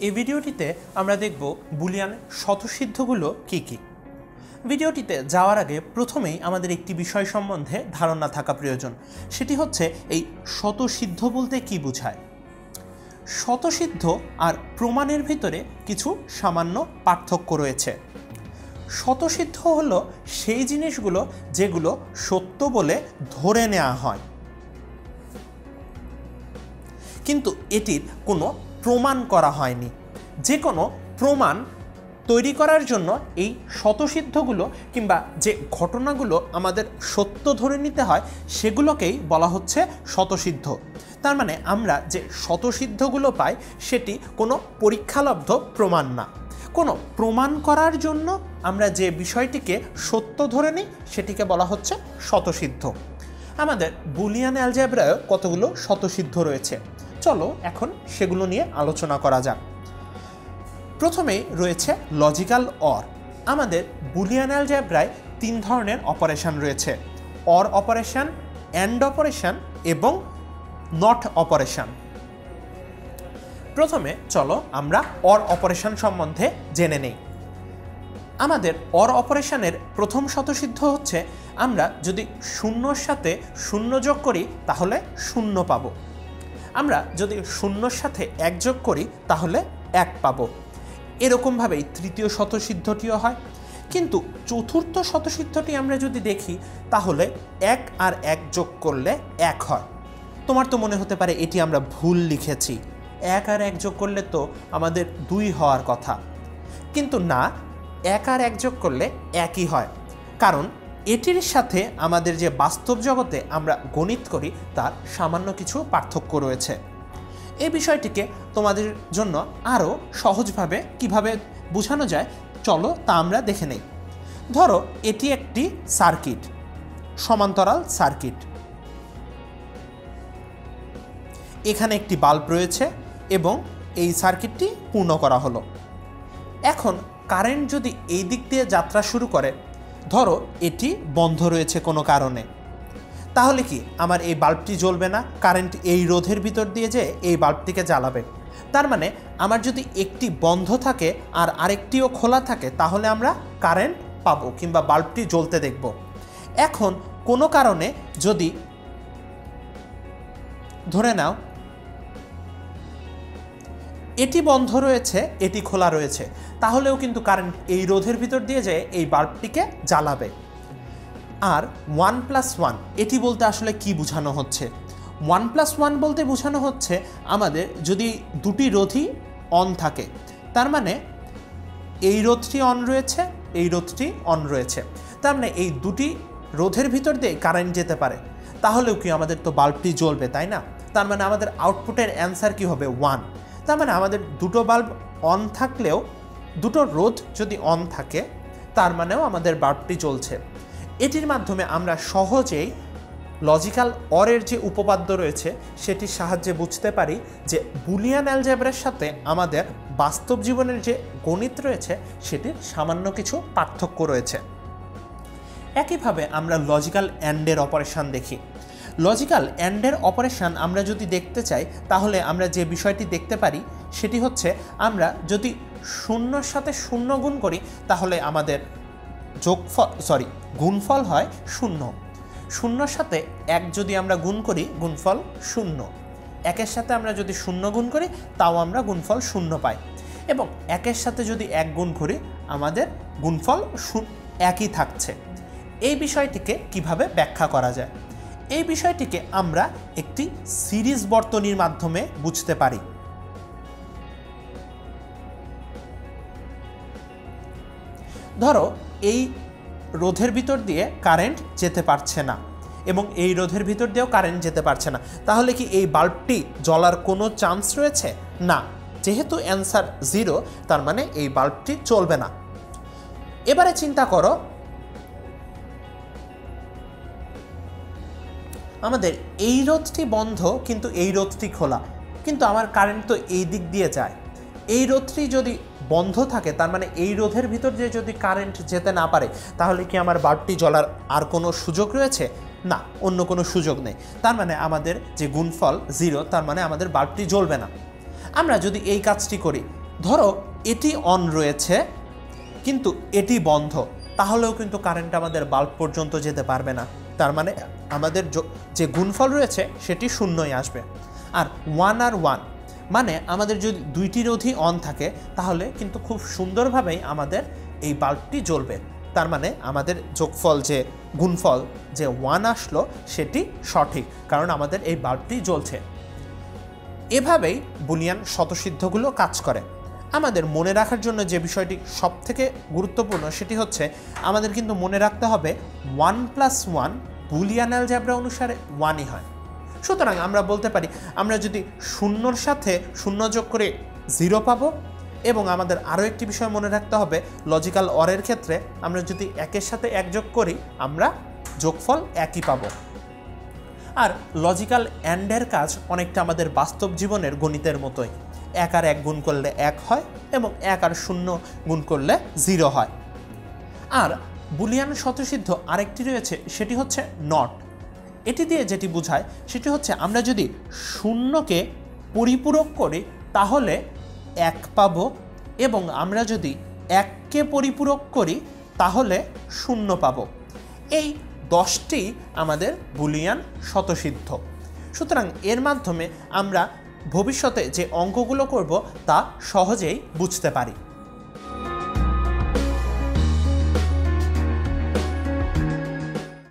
এই ভিডিওটিতে আমরা দেখব বুলিয়ান স্বতঃসিদ্ধগুলো কী কী। ভিডিওটিতে যাওয়ার আগে প্রথমেই আমাদের একটি বিষয় সম্বন্ধে ধারণা থাকা প্রয়োজন। সেটি হচ্ছে এই স্বতঃসিদ্ধ বলতে কি বোঝায়? স্বতঃসিদ্ধ আর প্রমাণের ভিতরে কিছু সামান্য পার্থক্য রয়েছে। স্বতঃসিদ্ধ হল সেই জিনিসগুলো যেগুলো সত্য বলে ধরে নেওয়া হয়। কিন্তু এটির কোনো প্রমাণ করা হয়নি। যে কোনো প্রমাণ তৈরি করার জন্য এই স্বতঃসিদ্ধগুলো কিংবা যে ঘটনাগুলো আমাদের সত্য ধরে নিতে হয়, সেগুলোকেই বলা হচ্ছে স্বতঃসিদ্ধ। তার মানে আমরা যে স্বতঃসিদ্ধগুলো পাই, সেটি কোনো পরীক্ষালব্ধ প্রমাণ না। কোনো প্রমাণ করার জন্য আমরা যে বিষয়টিকে সত্য ধরে নিই, সেটিকে বলা হচ্ছে স্বতঃসিদ্ধ। আমাদের বুলিয়ান অ্যালজেব্রায় কতগুলো স্বতঃসিদ্ধ রয়েছে? চলো এখন সেগুলো নিয়ে আলোচনা করা যাক। প্রথমেই রয়েছে লজিক্যাল অর। আমাদের বুলিয়ান অ্যালজেব্রায় তিন ধরনের অপারেশন রয়েছে। অর অপারেশন, অ্যান্ড অপারেশন এবং নট অপারেশন। প্রথমে চলো আমরা অর অপারেশন সম্বন্ধে জেনে নেই। আমাদের অর অপারেশনের প্রথম শতসিদ্ধ হচ্ছে, আমরা যদি শূন্যর সাথে শূন্য যোগ করি, তাহলে শূন্য পাবো। আমরা যদি শূন্যর সাথে এক যোগ করি, তাহলে এক পাবো। এরকমভাবেই তৃতীয় শতসিদ্ধটিও হয়। কিন্তু চতুর্থ শতসিদ্ধটি আমরা যদি দেখি, তাহলে এক আর এক যোগ করলে এক হয়। তোমার তো মনে হতে পারে এটি আমরা ভুল লিখেছি। এক আর এক যোগ করলে তো আমাদের দুই হওয়ার কথা। কিন্তু না, এক আর এক যোগ করলে একই হয়। কারণ এটির সাথে আমাদের যে বাস্তব জগতে আমরা গণিত করি, তার সামান্য কিছু পার্থক্য রয়েছে। এই বিষয়টিকে তোমাদের জন্য আরও সহজভাবে কীভাবে বোঝানো যায়, চলো তা আমরা দেখে নেই। ধরো, এটি একটি সার্কিট, সমান্তরাল সার্কিট। এখানে একটি বাল্ব রয়েছে এবং এই সার্কিটটি পূর্ণ করা হলো। এখন কারেন্ট যদি এই দিক দিয়ে যাত্রা শুরু করে ধরো, এটি বন্ধ রয়েছে কোনো কারণে। তাহলে কি, আমার এই বাল্বটি জ্বলবে না? কারেন্ট এই রোধের ভিতর দিয়ে যে এই বাল্বটিকে জ্বালাবে। তার মানে আমার যদি একটি বন্ধ থাকে আর আরেকটিও খোলা থাকে, তাহলে আমরা কারেন্ট পাবো কিংবা বাল্বটি জ্বলতে দেখব। এখন কোনো কারণে যদি, ধরে নাও এটি বন্ধ রয়েছে, এটি খোলা রয়েছে। তাহলেও কিন্তু কারেন্ট এই রোধের ভিতর দিয়ে যেয়ে এই বাল্বটিকে জ্বালাবে। আর ওয়ান প্লাস ওয়ান এটি বলতে আসলে কি বোঝানো হচ্ছে? ওয়ান প্লাস ওয়ান বলতে বোঝানো হচ্ছে আমাদের যদি দুটি রোধই অন থাকে, তার মানে এই রোধটি অন রয়েছে, এই রোধটি অন রয়েছে। তার মানে এই দুটি রোধের ভিতর দিয়ে কারেন্ট যেতে পারে। তাহলেও কি আমাদের তো বাল্বটি জ্বলবে, তাই না? তার মানে আমাদের আউটপুটের অ্যান্সার কি হবে? ওয়ান তার মানে আমাদের দুটো বাল্ব অন থাকলেও দুটো রোধ যদি অন থাকে, তার মানেও আমাদের বাল্বটি চলছে এটির মাধ্যমে আমরা সহজেই লজিক্যাল অরের যে উপপাদ্য রয়েছে, সেটির সাহায্যে বুঝতে পারি যে বুলিয়ান অ্যালজেব্রার সাথে আমাদের বাস্তব জীবনের যে গণিত রয়েছে, সেটির সামান্য কিছু পার্থক্য রয়েছে। একইভাবে আমরা লজিক্যাল অ্যান্ডের অপারেশন দেখি। লজিক্যাল অ্যান্ডের অপারেশন আমরা যদি দেখতে চাই, তাহলে আমরা যে বিষয়টি দেখতে পারি, সেটি হচ্ছে আমরা যদি শূন্যর সাথে শূন্য গুণ করি, তাহলে আমাদের যোগফল সরি গুণফল হয় শূন্য। শূন্যর সাথে এক যদি আমরা গুণ করি, গুণফল শূন্য। একের সাথে আমরা যদি শূন্য গুণ করি, তাও আমরা গুণফল শূন্য পাই। এবং একের সাথে যদি এক গুণ করি, আমাদের গুণফল একই থাকছে। এই বিষয়টিকে কীভাবে ব্যাখ্যা করা যায়? এই বিষয়টিকে আমরা একটি সিরিজ বর্তনীর মাধ্যমে বুঝতে পারি। ধরো, এই রোধের ভিতর দিয়ে কারেন্ট যেতে পারছে না এবং এই রোধের ভিতর দিয়েও কারেন্ট যেতে পারছে না। তাহলে কি এই বাল্বটি জ্বলার কোনো চান্স রয়েছে? না। যেহেতু অ্যান্সার জিরো, তার মানে এই বাল্বটি চলবে না। এবারে চিন্তা করো আমাদের এই রোধটি বন্ধ, কিন্তু এই রোধটি খোলা। কিন্তু আমার কারেন্ট তো এই দিক দিয়ে যায়। এই রোধটি যদি বন্ধ থাকে, তার মানে এই রোধের ভিতর দিয়ে যদি কারেন্ট যেতে না পারে, তাহলে কি আমার বাল্বটি জ্বলার আর কোনো সুযোগ রয়েছে? না, অন্য কোনো সুযোগ নেই। তার মানে আমাদের যে গুণফল জিরো তার মানে আমাদের বাল্বটি জ্বলবে না। আমরা যদি এই কাজটি করি, ধরো এটি অন রয়েছে, কিন্তু এটি বন্ধ, তাহলেও কিন্তু কারেন্ট আমাদের বাল্ব পর্যন্ত যেতে পারবে না। তার মানে আমাদের য- গুণফল রয়েছে, সেটি শূন্যই আসবে। আর ওয়ান আর ওয়ান মানে আমাদের যদি দুইটি রোধই অন থাকে, তাহলে কিন্তু খুব সুন্দরভাবেই আমাদের এই বাল্বটি জ্বলবে। তার মানে আমাদের যোগফল যে গুণফল, যে ওয়ান আসলো, সেটি সঠিক, কারণ আমাদের এই বাল্বটি জ্বলছে। এভাবেই বুলিয়ান শতসিদ্ধগুলো কাজ করে। আমাদের মনে রাখার জন্য যে বিষয়টি সব থেকে গুরুত্বপূর্ণ, সেটি হচ্ছে আমাদের কিন্তু মনে রাখতে হবে one plus one Boolean algebra অনুসারে ওয়ানই হয়। সুতরাং আমরা বলতে পারি, আমরা যদি শূন্যর সাথে শূন্য যোগ করে জিরো পাবো, এবং আমাদের আরও একটি বিষয় মনে রাখতে হবে, লজিক্যাল অরের ক্ষেত্রে আমরা যদি একের সাথে এক যোগ করি, আমরা যোগফল একই পাবো। আর লজিক্যাল অ্যান্ডের কাজ অনেকটা আমাদের বাস্তব জীবনের গণিতের মতোই। এক আর এক গুণ করলে এক হয়, এবং এক আর শূন্য গুণ করলে জিরো হয়। আর বুলিয়ান শতসিদ্ধ আরেকটি রয়েছে, সেটি হচ্ছে নট। এটি দিয়ে যেটি বোঝায়, সেটি হচ্ছে আমরা যদি শূন্যকে পরিপূরক করি, তাহলে এক পাব এবং আমরা যদি এককে পরিপূরক করি, তাহলে শূন্য পাব। এই দশটি আমাদের বুলিয়ান শতসিদ্ধ সুতরাং এর মাধ্যমে আমরা ভবিষ্যতে যে অঙ্কগুলো করব, তা সহজেই বুঝতে পারি।